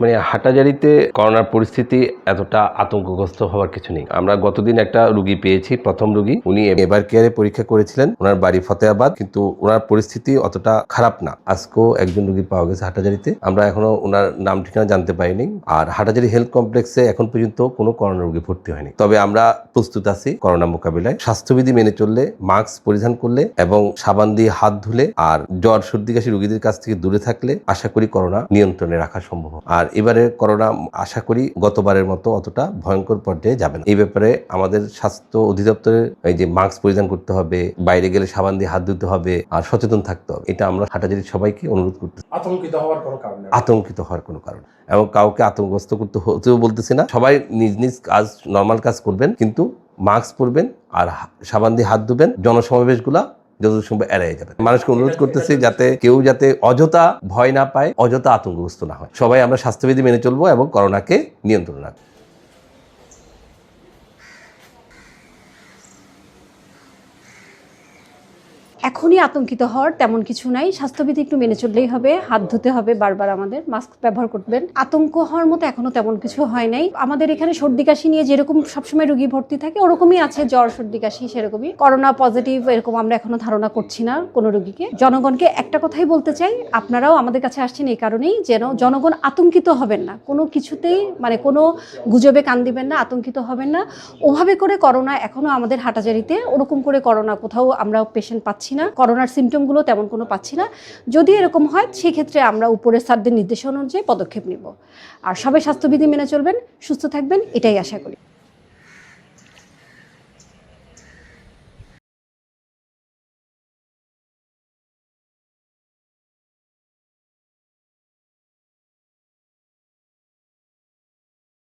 মানে হাটাজারিতে করোনার পরিস্থিতি এতটা আতঙ্কগ্রস্ত হওয়ার কিছু নেই। আমরা গতদিন একটা রুগী পেয়েছি, প্রথম রুগী। উনি এবার কেয়ারে পরীক্ষা করেছিলেন। ওনার বাড়ি ফতেহাবাদ, কিন্তু ওনার পরিস্থিতি অতটা খারাপ না। আজকেও একজন রুগী পাওয়া গেছে হাটাজারিতে। আমরা এখনও ওনার নাম ঠিকানা জানতে পারিনি। আর হাটাজারি হেলথ কমপ্লেক্সে এখন পর্যন্ত কোনো করোনা রোগী ভর্তি হয়নি। তবে আমরা প্রস্তুত আছি করোনা মোকাবিলায়। স্বাস্থ্যবিধি মেনে চললে, মাস্ক পরিধান করলে এবং সাবান দিয়ে হাত ধুলে আর জ্বর, সর্দি কাশি রুগীদের কাছ থেকে দূরে থাকলে আশা করি করোনা নিয়ন্ত্রণে রাখা সম্ভব। হবে। আর এবারে করোনা আশা করি গতবারের মতো অতটা ভয়ঙ্কর পর্যায়ে যাবে না। এই ব্যাপারে আমাদের স্বাস্থ্য অধিদপ্তরের এই যে মাস্ক পরিধান করতে হবে বাইরে গেলে সাবান দিয়ে হাত ধুতে হবে আর সচেতন থাকতে হবে। এটা আমরা হাটাজারির সবাইকে অনুরোধ করতে আতঙ্কিত হওয়ার কোনো কারণ আতঙ্কিত হওয়ার কোনো কারণ এবং কাউকে আতঙ্কগ্রস্ত করতে হতেও বলতেছি না। সবাই নিজ নিজ কাজ নর্মাল কাজ করবেন কিন্তু মাস্ক পরবেন আর সাবান দিয়ে হাত ধুবেন। জনসমাবেশগুলা যতদূর সম্ভব এড়াই যাবে। মানুষকে অনুরোধ করতেছি যাতে কেউ যাতে অযথা ভয় না পায় অযথা আতঙ্কগ্রস্ত না হয়। সবাই আমরা স্বাস্থ্যবিধি মেনে চলবো এবং করোনাকে নিয়ন্ত্রণ রাখব। এখনই আতঙ্কিত হওয়ার তেমন কিছু নাই। স্বাস্থ্যবিধি একটু মেনে চললেই হবে। হাত ধুতে হবে বারবার আমাদের। মাস্ক ব্যবহার করবেন। আতঙ্ক হওয়ার মতো এখনও তেমন কিছু হয় নাই। আমাদের এখানে সর্দি কাশি নিয়ে যেরকম সবসময় রুগী ভর্তি থাকে, ওরকমই আছে। জ্বর, সর্দি কাশি সেরকমই। করোনা পজিটিভ এরকম আমরা এখনও ধারণা করছি না কোনো রুগীকে। জনগণকে একটা কথাই বলতে চাই, আপনারাও আমাদের কাছে আসছেন এই কারণেই যেন জনগণ আতঙ্কিত হবেন না। কোনো কিছুতেই মানে কোনো গুজবে কান দিবেন না, আতঙ্কিত হবেন না। ওভাবে করে করোনা এখনও আমাদের হাটাজারিতে ওরকম করে করোনা কোথাও আমরা পেশেন্ট পাচ্ছি না, করোনার সিমটমগুলো তেমন কোনো পাচ্ছি না। যদি এরকম হয়, সেক্ষেত্রে আমরা উপরের স্যারদের নির্দেশনা অনুযায়ী পদক্ষেপ নেব। আর সবাই স্বাস্থ্যবিধি মেনে চলবেন, সুস্থ থাকবেন, এটাই আশা করি।